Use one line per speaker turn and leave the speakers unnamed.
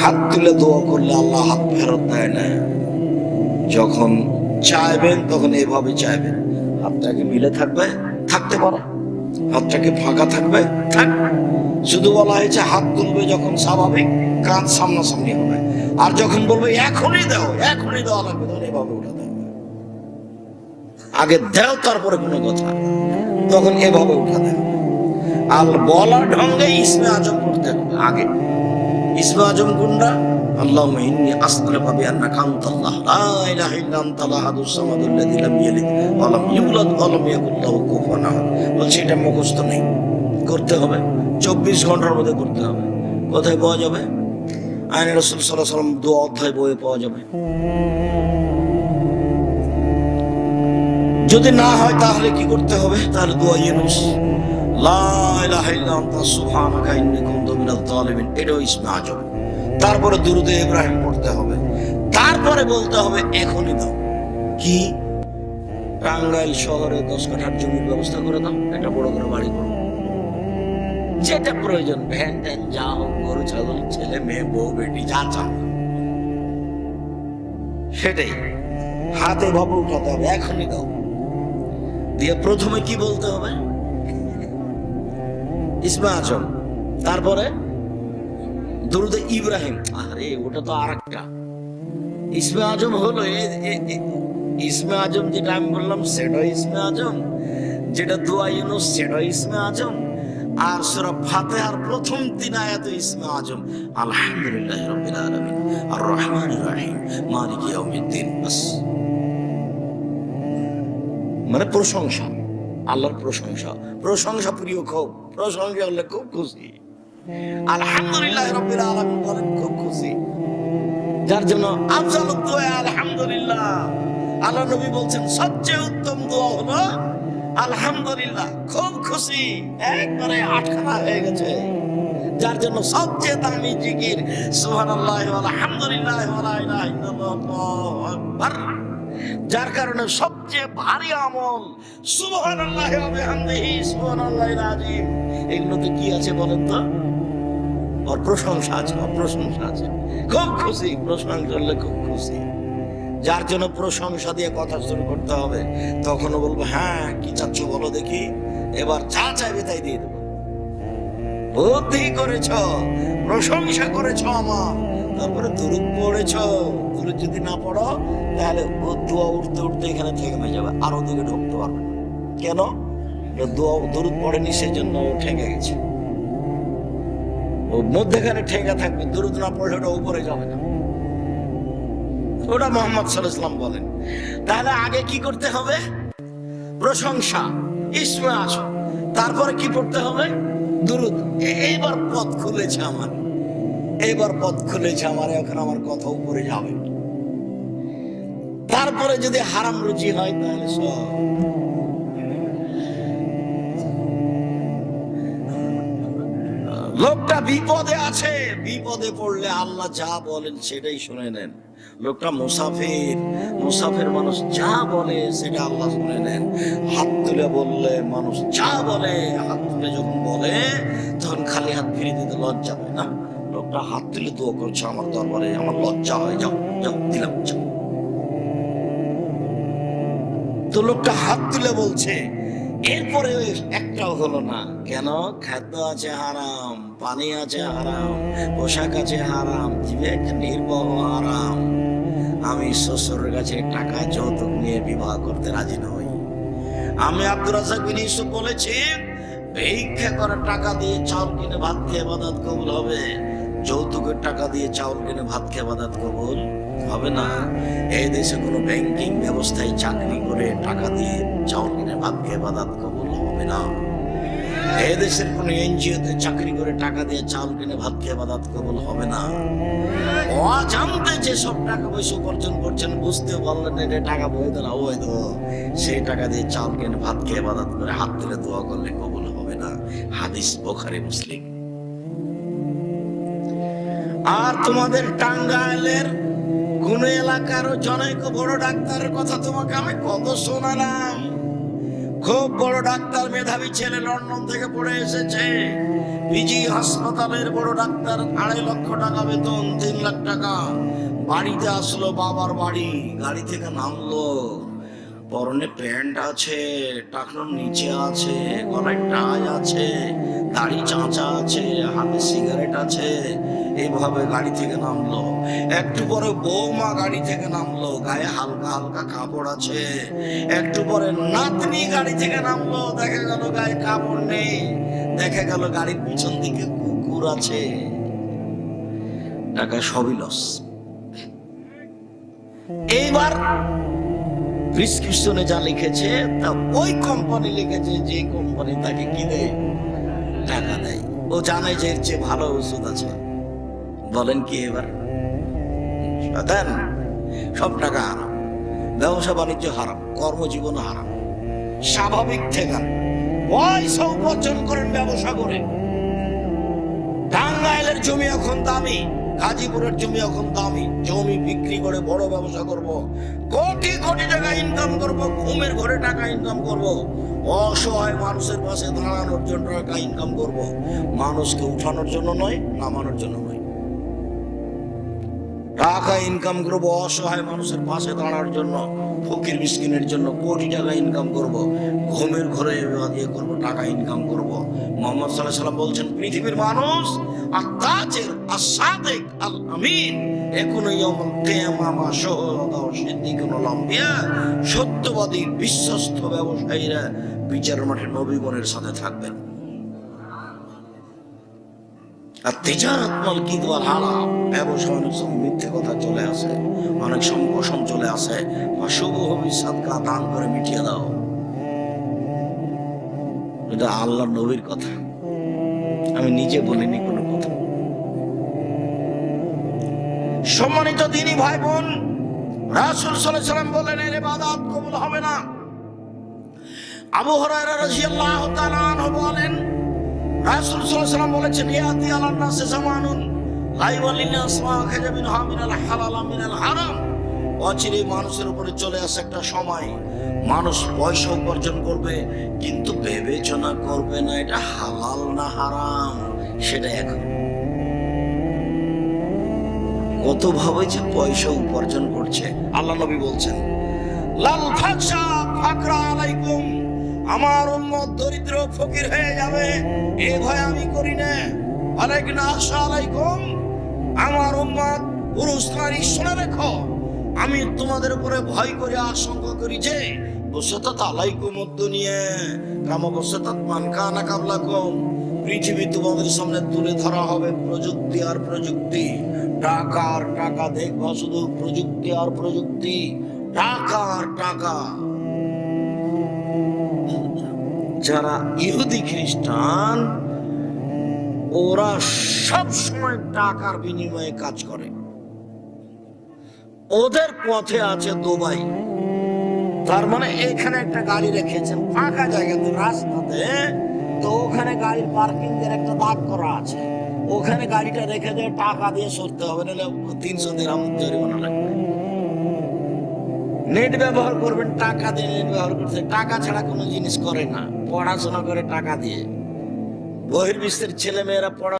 হাত তুলে দোয়া করলে আল্লাহ হাত ফেরত দেয় না। যখন চাইবেন, তখন এভাবে চাইবেন। হাতটাকে মিলে থাকবে, থাকতে পারো। হাতটাকে ফাঁকা থাকবে, থাক। শুধু বলা হয়েছে, হাত তুলবে যখন স্বাভাবিক কাঁধ সামনাসামনি হবে। আর যখন বলবে, এখনই দাও, এখনই দেওয়া লাগবে তখন এভাবে উঠে দেবে আগে দেও, তারপরে কোনো কথা তখন এভাবে উঠা দেয় আর বলার ঢঙ্গে ইসমে আজম করতে হবে। আগে হিসবে আজম গুন্ডা আল্লাহ ইন্নি আসলে লা ইয়ালিদ ইউলাদ এটা মুখস্থ নেই। করতে হবে। চব্বিশ ঘণ্টার মধ্যে করতে হবে। কোথায় পাওয়া যাবে? আইন রসুল দু অধ্যায় বইয়ে পাওয়া যাবে। যদি না হয়, তাহলে কি করতে হবে? তাহলে দোয়া ইয়ে ইউনুস লা ইলাহা ইল্লা আনতা সুবহানাকা ইন্নী তারপরে দুরুদে ইব্রাহিম পড়তে হবে। তারপরে বলতে হবে এখনই দাও কি? টাঙ্গাইল শহরে দশ কাঠার জমির ব্যবস্থা করে দাও, একটা বড় করে বাড়ি করো। যেটা প্রয়োজন, ভ্যান ট্যান যা হোক, গরু, ছাগল, ছেলে, মেয়ে, বউ, বেটি, যা চাও। সেটাই। হাতে ভাবে উঠাতে হবে, এখনই দাও দিয়ে প্রথমে কি বলতে হবে? ইসমা আজম। তারপরে দুরুদে ইব্রাহিম। আরে, ওটা তো আর একটা ইসমে আজম হলো ইসমে আজম যেটা আমি বললাম, সেটা ইসমে আজম। যেটা দোয়া ইউনুস সেটা ইসমে আজম। আর সুরা ফাতিহার প্রথম তিন আয়াত ইসমে আজম। আলহামদুলিল্লাহ রাব্বিল আলামিন। আর রহমানির রহিম। মালিক ইয়াউমিদ্দিন। বাস। মানে প্রশংসা। আল্লাহর প্রশংসা। প্রশংসা প্রিয় খুব। প্রশংসা হলে খুব খুশি। আলহামদুলিল্লাহ রাব্বিল আলামিন বলেন, খুব খুশি। যার জন্য আফজাল দোয়া, আলহামদুলিল্লাহ। আল্লাহ নবী বলছেন, সবচেয়ে উত্তম দোয়া হলো, আলহামদুলিল্লাহ, খুব খুশি। একবারে আটখানা হয়ে গেছে। যার জন্য সবচেয়ে দামি জিকির, সুবহানাল্লাহ আলহামদুলিল্লাহ ওয়া ইলাহা ইল্লাল্লাহ আকবার। যার কারণে সবচেয়ে ভারী আমল, সুবহানাল্লাহি ওয়া বিহামদিহি, সুবহানাল্লাহিল আযীম। এগুলোতে কি আছে বলেন তো? ওর প্রশংসা আছে ওর প্রশংসা আছে। খুব খুশি প্রশংসা করলে খুব খুশি। যার জন্য প্রশংসা দিয়ে কথা শুরু করতে হবে, তখনও বলব হ্যাঁ কি চাচ্ছ বলো দেখি। এবার যা চাইবে তাই দিয়ে দেবো। বুদ্ধি করেছ, প্রশংসা করেছ আমার, তারপরে দুরুদ পড়েছ। দুরুদ যদি না পড়ো, তাহলে দোয়া উঠতে উঠতে এখানে থেমে যাবে, আরও দিকে ঢুকতে পারবে কেন? দোয়া, দুরুদ পড়েনি, সেজন্য ও ঠেকে গেছে। মধ্যেখানে ঠেকা থাকবে, দুরুদ না পড়লে ওটা উপরে যাবে না। ওটা মোহাম্মদ সাল্লাম বলেন। তাহলে আগে কি করতে হবে? প্রশংসা, ইসমে আছো। তারপরে কি পড়তে হবে? দুরুদ। এইবার পথ খুলেছে আমার। এইবার পথ খুলেছে আমার, এখন আমার কথা উপরে যাবে। তারপরে যদি হারাম রুচি হয়, তাহলে সব। লোকটা বিপদে আছে, বিপদে পড়লে আল্লাহ যা বলেন সেটাই শুনে নেন। লোকটা মুসাফির মুসাফির মানুষ যা বলে সেটা আল্লাহ শুনে নেন। হাত তুলে বললে মানুষ যা বলে, হাত তুলে যখন বলে, তখন খালি হাত ফিরে দিতে লজ্জা হয় না, লোকটা হাত তুলে দোয়া করছে, আমার দরবারে আমার লজ্জা হয়, যাও যাও, দিলাম, যাও। তো লোকটা হাত তুলে বলছে, এরপরে একটাও হলো না। কেন? খাদ্য আছে হারাম। পানি আছে হারাম, পোশাক আছে হারাম বিবেক নির্বহ হারাম। আমি শ্বশুরের কাছে টাকা, যৌতুক নিয়ে বিবাহ করতে রাজি নই। আমি আব্দুর রাজাক বিন ইউসুফ বলেছি, ভিক্ষা করে টাকা দিয়ে চাউল কিনে ভাত খেয়ে বাদাত কবুল হবে। যৌতুকের টাকা দিয়ে চাউল কিনে ভাত খেয়ে বাদাত কবুল হবে না। এই দেশে কোনো ব্যাংকিং ব্যবস্থায় চাকরি করে টাকা দিয়ে চাউল কিনে ভাত খেয়ে বাদাত কবুল হবে না। এই দেশের কোনো এনজিওতে চাকরি করে টাকা দিয়ে চাউল কিনে ভাত খেয়ে বাদাত কবল হবে না। অজান্তে যে সব টাকা পয়সা উপার্জন করছেন বুঝতে পারলেন এটা টাকা বৈধ না অবৈধ। সেই টাকা দিয়ে চাউল কিনে ভাত খেয়ে বাদাত করে হাত তুলে দোয়া করলে কবল হবে না। হাদিস বোখারি, মুসলিম। আর তোমাদের টাঙ্গাইলের কোন এলাকার জনৈক বড় ডাক্তারের কথা তোমাকে আমি কত শোনালাম? খুব বড় ডাক্তার মেধাবী ছেলে লন্ডন থেকে পড়ে এসেছে। পিজি হাসপাতালের বড় ডাক্তার, আড়াই লক্ষ টাকা বেতন, তিন লাখ টাকা। বাড়িতে আসলো, বাবার বাড়ি, গাড়ি থেকে নামলো। পরনে প্যান্ট আছে টাকনোর নিচে আছে, গলায় টাই আছে। দাড়ি চাঁচা আছে, হাতে সিগারেট আছে। এইভাবে গাড়ি থেকে নামলো। একটু পরে বৌমা গাড়ি থেকে নামলো। গায়ে হালকা হালকা কাপড় আছে। একটু পরে নাতনি গাড়ি থেকে নামলো। দেখা গেল গায়ে কাপড় নেই। দেখা গেল গাড়ির পিছন দিকে কুকুর আছে। টাকা সবই লস এইবার প্রিসক্রিপশনে যা লিখেছে, তা ওই কোম্পানি লিখেছে যে কোম্পানি তাকে কি দেয়? টাকা দেয় ও জানে যে এর চেয়ে ভালো ওষুধ আছে। বলেন কি এবার? দেন সব টাকা হারাম। ব্যবসা বাণিজ্য হারাম, কর্মজীবন হারাম। স্বাভাবিক থেকে পয়সা উপার্জন করেন ব্যবসা করে। টাঙ্গাইলের জমি এখন দামি, গাজীপুরের জমি এখন দামি, জমি বিক্রি করে বড় ব্যবসা করব। কোটি কোটি টাকা ইনকাম করব, ঘুমের ঘরে টাকা ইনকাম করব। অসহায় মানুষের পাশে দাঁড়ানোর জন্য টাকা ইনকাম করব। মানুষকে উঠানোর জন্য নয়, নামানোর জন্য নয়। টাকা ইনকাম করব অসহায় মানুষের পাশে দাঁড়ানোর জন্য, ফকির মিসকিনের জন্য কোটি টাকা ইনকাম করব। ঘুমের ঘরে ইয়ে করব, টাকা ইনকাম করব। মোহাম্মদ সাল্লাহ সাল্লাম বলছেন, পৃথিবীর মানুষ তাজের আর আল আমিন এখন ইয়ামুল কিয়ামা সিদ্দিকুন ওয়াল আম্বিয়া, সত্যবাদী, বিশ্বস্ত ব্যবসায়ীরা বিচার মাঠে নবীগণের সাথে থাকবেন। আর তেজারাত মাল কিন্তু আর হারাম, ব্যবসা অনেক সময় মিথ্যে কথা চলে আসে, অনেক সময় চলে আসে। বা শুভ হবি সাদকা দান করে মিটিয়ে দাও। এটা আল্লাহ নবীর কথা। আমি নিজে বলিনি কোনো কথা। সম্মানিত দিনী ভাই বোন রাসুল সাল্লাম বলেন, এর বাদাত কবুল হবে না। আবু হরায়রা রাদিয়াল্লাহু তাআলা আনহু বলেন, রাসূল সাল্লাল্লাহু বলেছেন, ইয়াতি আলান নাসে জামানুন লা ইওয়ালিনা আসমা খাজা মিন হামিনাল হালাল মিনাল হারাম। অচিরে মানুষের উপরে চলে আসে একটা সময় মানুষ পয়সা উপার্জন করবে, কিন্তু বিবেচনা করবে না এটা হালাল না হারাম, সেটা এখন কত ভাবে যে পয়সা উপার্জন করছে, আল্লাহ নবী বলছেন, লাল ফাকসা ফাকরা আলাইকুম, আমার উম্মত দরিদ্র ফকির হয়ে যাবে, এ ভয় আমি করি না। আলাইকুম আশা আলাইকুম, আমার উম্মত পুরুষ নারী, শুনে রেখো, আমি তোমাদের উপরে ভয় করে, আশঙ্কা করি যে বসতাত আলাইকুম দুনিয়া। কাম বসতাত মান কানা কাবলাকুম পৃথিবী তোমাদের সামনে তুলে ধরা হবে প্রযুক্তি আর প্রযুক্তি। টাকা আর টাকা দেখবা, শুধু প্রযুক্তি আর প্রযুক্তি। টাকা আর টাকা। যারা ইহুদি খ্রিস্টান, ওরা সব সময় টাকার বিনিময়ে কাজ করে। ওদের পথে আছে দুবাই। তার মানে এইখানে একটা গাড়ি রেখেছেন, ফাঁকা জায়গাতে, রাস্তাতে তো ওখানে গাড়ির পার্কিং এর একটা দাগ করা আছে। ওখানে গাড়িটা রেখে দিয়ে টাকা দিয়ে সরতে হবে, নাহলে তিনশো দিরহাম জরিমানা লাগবে। নেট ব্যবহার করবেন, টাকা দিয়ে নেট ব্যবহার করতে। টাকা ছাড়া কোনো জিনিস করে না, পড়াশোনা করে টাকা দিয়ে। বহির্বিশ্বের ছেলে মেয়েরা পড়া